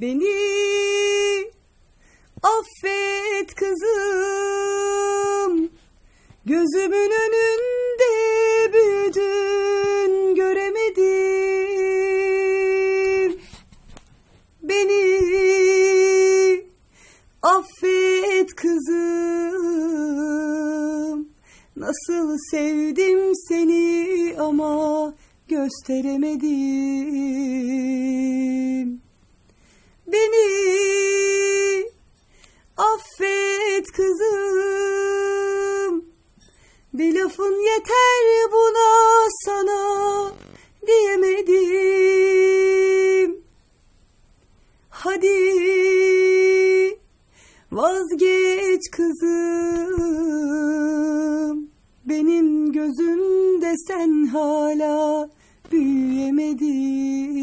Beni affet kızım. Gözümün önünde büyüdün göremedim Beni affet kızım. Nasıl sevdim seni ama gösteremedim Beni affet kızım. Bir lafın yeter buna sana diyemedim. Hadi vazgeç kızım. Benim gözümde sen hala büyüyemedin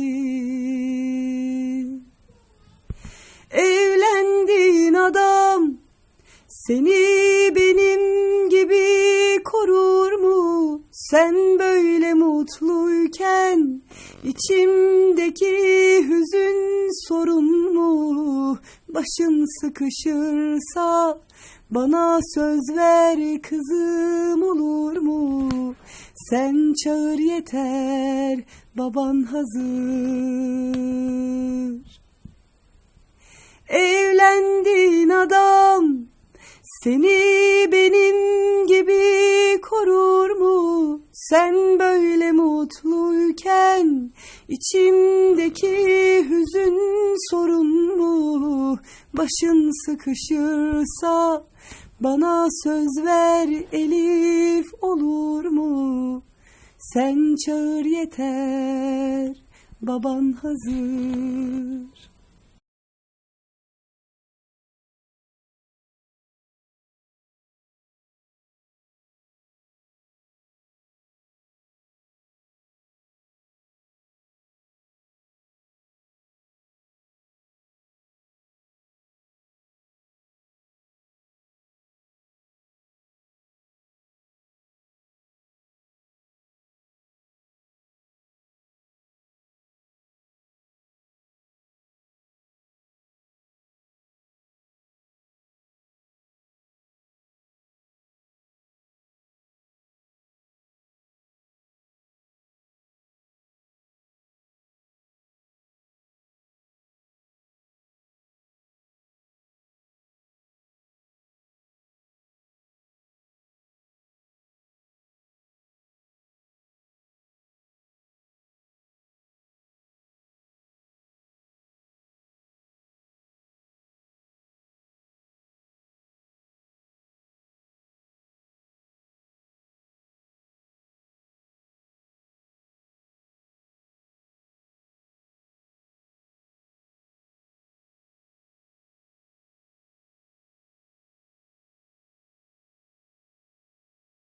seni benim gibi korur mu? Sen böyle mutluyken içimdeki hüzün sorun mu? Başın sıkışırsa bana söz ver kızım olur mu? Sen çağır yeter baban hazır. Evlendiğin adam seni benim gibi korur mu? Sen böyle mutluyken içimdeki hüzün sorun mu? Başın sıkışırsa bana söz ver Elif olur mu? Sen çağır yeter baban hazır.